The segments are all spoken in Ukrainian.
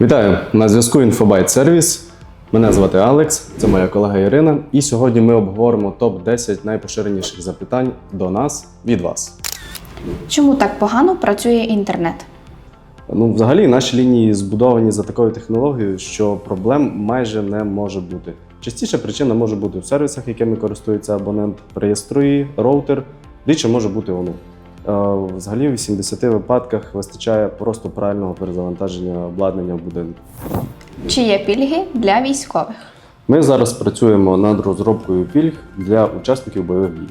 Вітаю! На зв'язку Інфобайт Сервіс. Мене звати Алекс, це моя колега Ірина. І сьогодні ми обговоримо топ-10 найпоширеніших запитань до нас від вас. Чому так погано працює інтернет? Ну, взагалі, наші лінії збудовані за такою технологією, що проблем майже не може бути. Частіше причина може бути в сервісах, якими користується абонент, пристрої, роутер, рідше може бути воно. Е, Взагалі, в 80 випадках вистачає просто правильного перезавантаження обладнання в будинку. Чи є пільги для військових? Ми зараз працюємо над розробкою пільг для учасників бойових дій.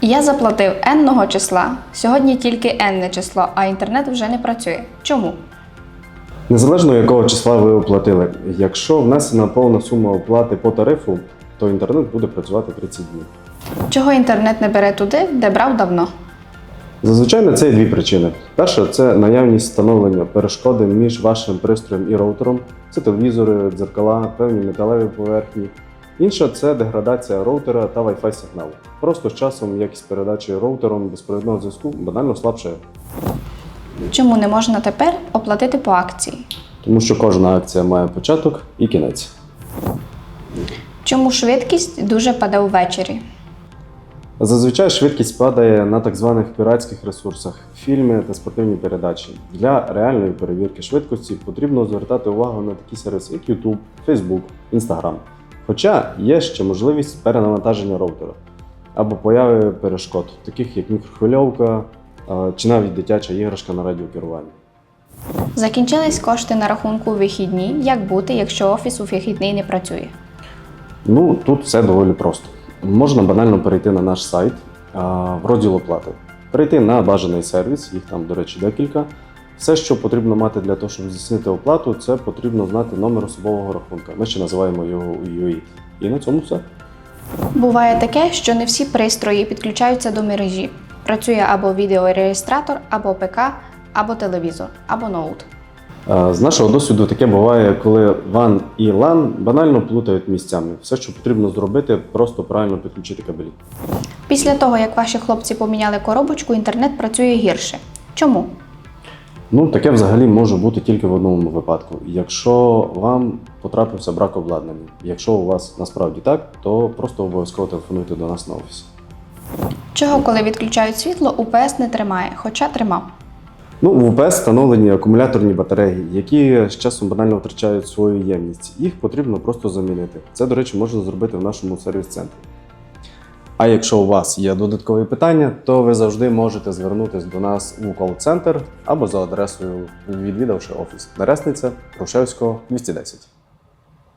Я заплатив енного числа. Сьогодні тільки енне число, а інтернет вже не працює. Чому? Незалежно якого числа ви оплатили, якщо внесена повна сума оплати по тарифу, то інтернет буде працювати 30 днів. Чого інтернет не бере туди, де брав давно? Зазвичай на це є дві причини. Перша це наявність встановлення перешкоди між вашим пристроєм і роутером, це телевізори, дзеркала, певні металеві поверхні. Інша це деградація роутера та Wi-Fi сигналу. Просто з часом якість передачі роутером безпровідного зв'язку банально слабшає, Чому не можна тепер оплатити по акції? тому що кожна акція має початок і кінець. Чому швидкість дуже паде ввечері? Зазвичай швидкість падає на так званих піратських ресурсах, фільми та спортивні передачі. Для реальної перевірки швидкості потрібно звертати увагу на такі сервіси, як YouTube, Facebook, Instagram. Хоча є ще можливість перенавантаження роутера або появи перешкод, таких як мікрохвильовка чи навіть дитяча іграшка на радіокеруванні. Закінчились кошти на рахунку у вихідні. Як бути, якщо офіс у вихідний не працює? Ну тут все доволі просто. Можна банально перейти на наш сайт в розділ оплати, перейти на бажаний сервіс, їх там, до речі, декілька. Все, що потрібно мати для того, щоб здійснити оплату, це потрібно знати номер особового рахунка. Ми ще називаємо його UUI. І на цьому все. Буває таке, що не всі пристрої підключаються до мережі. Працює або відеореєстратор, або ПК, або телевізор, або ноут. А, З нашого досвіду таке буває, коли WAN і LAN банально плутають місцями. Все, що потрібно зробити, просто правильно підключити кабелі. Після того, як ваші хлопці поміняли коробочку, інтернет працює гірше. Чому? Ну, таке взагалі може бути тільки в одному випадку. Якщо вам потрапився брак обладнання. Якщо у вас насправді так, то просто обов'язково телефонуйте до нас на офіс. Чого, коли відключають світло, УПС не тримає, хоча тримав. Ну, в УПС встановлені акумуляторні батареї, які з часом банально втрачають свою ємність. Їх потрібно просто замінити. Це, до речі, можна зробити в нашому сервіс-центрі. А якщо у вас є додаткові питання, то ви завжди можете звернутися до нас у кол-центр або за адресою, відвідавши офіс Нересниця, Рушевського, 210.